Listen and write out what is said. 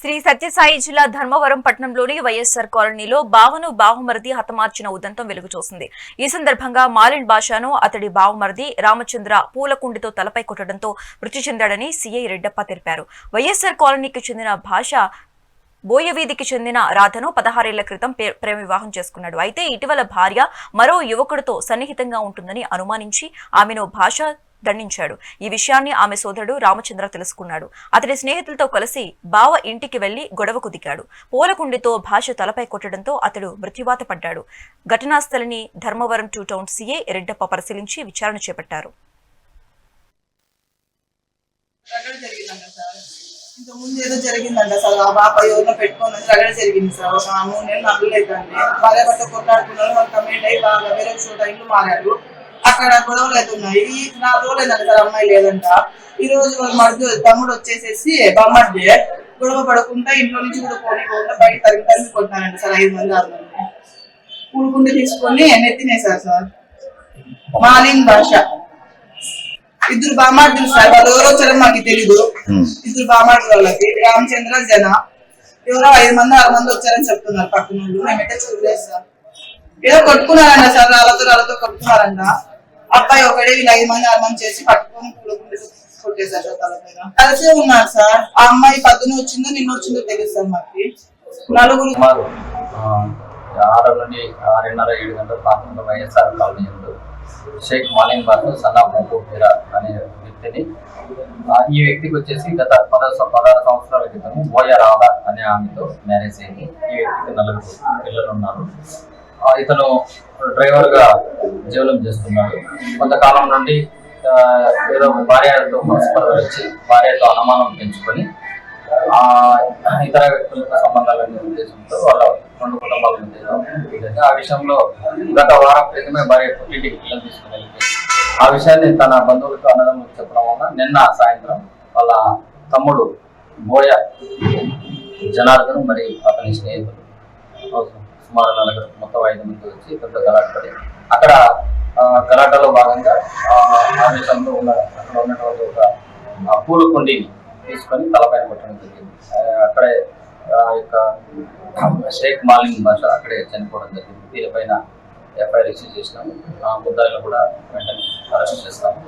శ్రీ సత్యసాయి జిల్లా ధర్మవరం పట్టణంలోని వైఎస్ఆర్ కాలనీలో బావను బావమరిది హతమార్చిన ఉదంతం వెలుగు చూసింది ఈ సందర్భంగా మాలిన్ బాషాను అతడి బావమరిది రామచంద్ర పూలకుండితో తలపై కొట్టడంతో మృతి చెందాడని సీఐ రెడ్డప్ప తెలిపారు. వైఎస్ఆర్ కాలనీకి చెందిన భాష బోయవీధికి చెందిన రాధను పదహారేళ్ళ క్రితం పే- ప్రేమ వివాహం చేసుకున్నాడు. అయితే ఇటీవల భార్య మరో యువకుడితో సన్నిహితంగా ఉంటుందని అనుమానించి ఆమెను భాష దండించాడు. ఈ విషయాన్ని ఆమె సోదరుడు రామచంద్ర తెలుసుకున్నాడు. అతడి స్నేహితులతో కలిసి బావ ఇంటికి వెళ్ళి గొడవకు దిగాడు. పూలకుండితో భాష తలపై కొట్టడంతో అతడు మృత్యువాత పడ్డాడు. ఘటనాస్థలిని Dharmavaram two town CA Reddappa పరిశీలించి విచారణ చేపట్టారు. రగడ ఇంత ముందు ఏదో జరిగిందంట సార్. ఆ బాప ఎవరినో పెట్టుకుని రగడ జరిగింది సార్. ఒక మూడు నెలలు నల్లు భార్య భర్త కొట్లాడుకున్నారు. వాళ్ళు కమెంట్ అయ్యి బాగా వేరే చోట ఇల్లు మారారు. అక్కడ గొడవలు అవుతున్నాయి. నాలుగు రోజులు అయిందంట సార్ అమ్మాయి లేదంట. ఈ రోజు మరుదు తమ్ముడు వచ్చేసేసి బొమ్మడ్డే గొడవ పడకుండా ఇంట్లో నుంచి కూడా పోనీకుండా బయట తరిగి తరిగి కొట్టినారంట సార్ ఐదు మంది ఆరు మంది. పూడుకుంటే తీసుకొని నెత్తినేశారు సార్ మాలిన్ భాష. ఇద్దరు బామార్దులు సార్ వాళ్ళు ఎవరో వచ్చారో మాకు తెలీదు. ఇద్దరు బామార్దులు వాళ్ళకి. రామచంద్ర జన. ఎవరో ఐదు మంది ఆరు మంది వచ్చారని చెప్తున్నారు పక్కన వాళ్ళు. మేమైతే చూడలేదు సార్. ఏదో కొట్టుకున్నారంట సార్ రాళ్ళతో రాళ్ళతో కొట్టుకున్నారంట. అబ్బాయి ఒకడే వీళ్ళు ఐదు మంది ఆరు మంది చేసి పట్టుకొని కొట్టేశారు సార్ తల మీద. కలిసే ఉన్నారు సార్. ఆ అమ్మాయి పద్దున వచ్చిందో నిన్న వచ్చిందో తెలుసు సార్ మాకు. నలుగురు. సుమారు ఆరు నుండి ఆరున్నర ఏడు గంటల ప్రాంతంలో వైఎస్ఆర్ కాలనీ షేక్ మాలిన్ బాబు సన్నా మీరా అనే వ్యక్తిని ఈ వ్యక్తికి వచ్చేసి గత పదహారు పదహారు సంవత్సరాల క్రితం బోయ రాధ అనే ఆమెతో మ్యారేజ్ అయింది. ఈ వ్యక్తికి నలుగురు పిల్లలు ఉన్నారు. ఇతను డ్రైవర్గా జీవనం చేస్తున్నాడు. కొంతకాలం నుండి ఏదో భార్యతో మనస్పర్ధలు వచ్చి భార్యతో అనుమానం పెంచుకొని ఆ ఇతర వ్యక్తులతో సంబంధాలు ఉద్దేశంతో వాళ్ళ రెండు కుటుంబాల ఉద్దేశం ఆ విషయంలో గత వారం క్రితమే భార్య పుట్టింటికి పిల్లలు తీసుకుని వెళ్ళిపోయింది ఆ విషయాన్ని తన బంధువులతో అన్నదమ్ములకు చెప్పడం వల్ల నిన్న సాయంత్రం వాళ్ళ తమ్ముడు బోయ జనార్దన్ మరి అతని స్నేహితులు సుమారు నలుగురు మొత్తం ఐదు మంది వచ్చి పెద్ద గలాటపడి అక్కడ గలాటలో భాగంగా ఆ, ఆ ఉన్న అక్కడ ఉన్నటువంటి ఒక పూల కుండీని తీసుకొని తలపైన కొట్టడం జరిగింది. అక్కడే ఆ యొక్క షేక్ మాలింగ్ భాష అక్కడే చనిపోవడం జరిగింది. దీనిపైన ఎఫ్ఐఆర్ రిసీవ్ చేసినాము. ఆ ముద్దాయిలు కూడా వెంటనే అరెస్ట్ చేస్తాము.